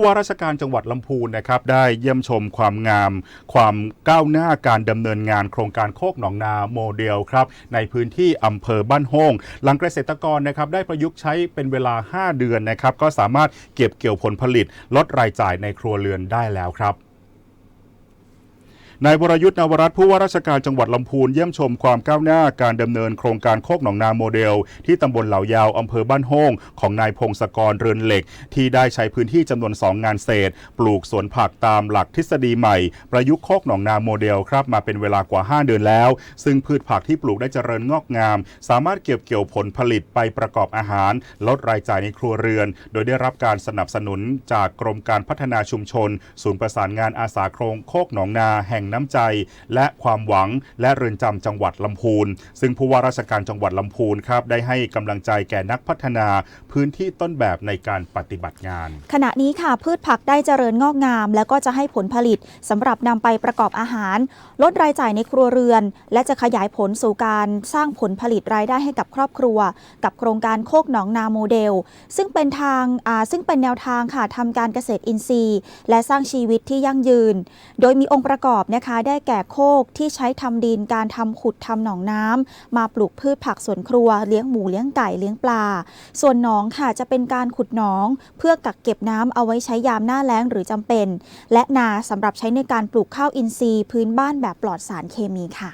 ผู้ว่าราชการจังหวัดลำพูนนะครับได้เยี่ยมชมความงาม ความก้าวหน้าการดำเนินงานโครงการโคกหนองนาโมเดลครับในพื้นที่อำเภอบ้านโฮงหลังเกษตรกรนะครับได้ประยุกต์ใช้เป็นเวลา 5 เดือนนะครับก็สามารถเก็บเกี่ยวผลผลิตลดรายจ่ายในครัวเรือนได้แล้วครับ นายวรยุทธ์นวรัตน์ผู้ว่าราชการจังหวัดลำพูนเยี่ยมชมความก้าวหน้าการดำเนินโครงการโคกหนองนาโมเดล ที่ตำบลเหล่ายาวอำเภอบ้านโฮงของนายพงศกรเรือนเหล็ก ที่ได้ใช้พื้นที่จำนวน 2 งานเศษ ปลูกสวนผักตามหลักทฤษฎีใหม่ ประยุกต์โคกหนองนาโมเดลครับมาเป็นเวลากว่า 5 เดือนแล้ว ซึ่งพืชผักที่ปลูกได้เจริญงอกงาม สามารถเก็บเกี่ยวผลผลิตไปประกอบอาหาร ลดรายจ่ายในครัวเรือน โดยได้รับการสนับสนุนจากกรมการพัฒนาชุมชน ศูนย์ประสานงานอาสาโครงโคกหนองนาแห่งน้ำใจ และความหวังและเรือนจำจังหวัดลำพูน ซึ่งผู้ว่าราชการจังหวัดลำพูนครับได้ให้กำลังใจแก่นักพัฒนาพื้นที่ต้นแบบในการปฏิบัติงาน ขณะนี้ค่ะพืชผักได้เจริญงอกงาม แล้วก็จะให้ผลผลิตสำหรับนำไปประกอบอาหาร ลดรายจ่ายในครัวเรือน และจะขยายผลสู่การสร้างผลผลิตรายได้ให้กับครอบครัว กับโครงการโคกหนองนาโมเดล ซึ่งเป็นทางอ่าซึ่งเป็นแนวทางค่ะทำการเกษตรอินทรีย์ และสร้างชีวิตที่ยั่งยืน โดยมีองค์ประกอบนะคะ ได้แก่โคกที่ใช้ทำดินการทำขุดทำหนองน้ำมาปลูกพืชผักสวนครัวเลี้ยงหมูเลี้ยงไก่เลี้ยงปลา ส่วนหนองค่ะจะเป็นการขุดหนอง เพื่อกักเก็บน้ำเอาไว้ใช้ยามหน้าแล้งหรือจำเป็น และนาสำหรับใช้ในการปลูกข้าวอินทรีย์ พื้นบ้านแบบปลอดสารเคมีค่ะ